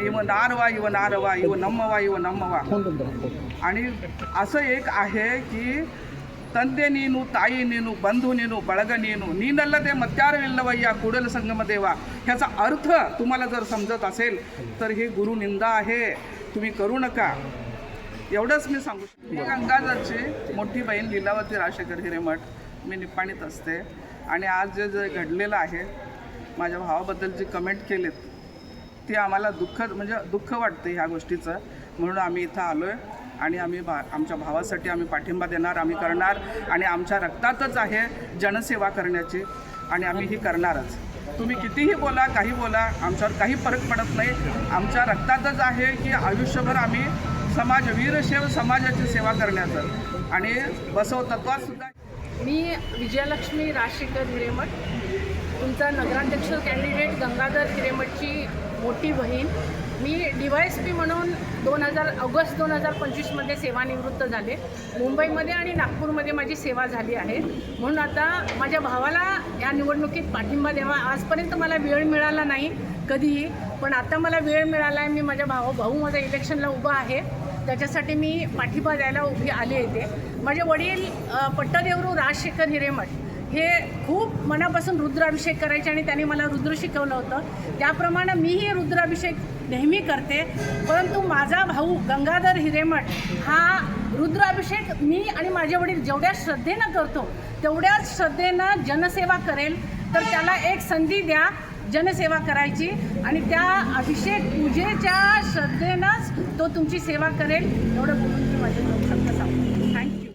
ಇವ ನಾರವ ಇವ ನಾರವ ಇವ ನಮ್ಮವ ಇವ ನಮ್ಮವ आणि असं एक आहे की ತಂದೆ ನೀನು ತಾಯಿ ನೀನು ಬಂಧು ನೀನು ಬಳಗ ನೀನು ನೀನಲ್ಲದೆ मत्यारविल्लवय्या कुडल संगम देवा ह्याचा अर्थ तुम्हाला जर समजत असेल तर ही गुरुनिंदा आहे तुम्ही करू नका एवढंच मी सांगू शकतो मी गंगाधरची मोठी बहीण लीलावती राजशेखर हिरेमठ मी निपाणीत असते आणि आज जे जे घडलेलं आहे माझ्या भावाबद्दल जे कमेंट केलेत ते आम्हाला दुःख म्हणजे दुःख वाटतं ह्या गोष्टीचं. म्हणून आम्ही इथं आलो आहे आणि आम्ही भा आमच्या भावासाठी आम्ही पाठिंबा देणार आम्ही करणार आणि आमच्या रक्तातच आहे जनसेवा करण्याची आणि आम्ही ही करणारच. तुम्ही कितीही बोला काही बोला आमच्यावर काही फरक पडत नाही. आमच्या रक्तातच आहे की आयुष्यभर आम्ही समाज वीरशैव समाजाची सेवा करण्याचं. आणि बसव तत्वात सुद्धा मी विजयलक्ष्मी राशीकर हिरेमठ. आमचा नगराध्यक्ष कॅन्डिडेट गंगाधर किरेमटची मोठी बहीण. मी डी वाय एस पी म्हणून दोन हजार ऑगस्ट दोन हजार पंचवीसमध्ये सेवानिवृत्त झाले. मुंबईमध्ये आणि नागपूरमध्ये माझी सेवा झाली आहे. म्हणून आता माझ्या भावाला या निवडणुकीत पाठिंबा द्यावा. आजपर्यंत मला वेळ मिळाला नाही कधीही पण आता मला वेळ मिळाला आहे मी माझ्या भावा भाऊ माझ्या इलेक्शनला उभा आहे. त्याच्यासाठी मी पाठिंबा द्यायला उभी आले येते माझे वडील पट्टदेवरू राजशेखर हिरेमठ हे खूप मनापासून रुद्राभिषेक करायचे आणि त्याने मला रुद्र शिकवलं होतं. त्याप्रमाणे मीही रुद्राभिषेक नेहमी करते परंतु माझा भाऊ गंगाधर हिरेमठ हा रुद्राभिषेक मी आणि माझे वडील जेवढ्या श्रद्धेनं करतो तेवढ्याच श्रद्धेनं जनसेवा करेल. तर त्याला एक संधी द्या जनसेवा करायची आणि त्या अभिषेक पूजेच्या श्रद्धेनंच तो तुमची सेवा करेल. एवढं बोलून मी माझे दोन शब्द सांगतो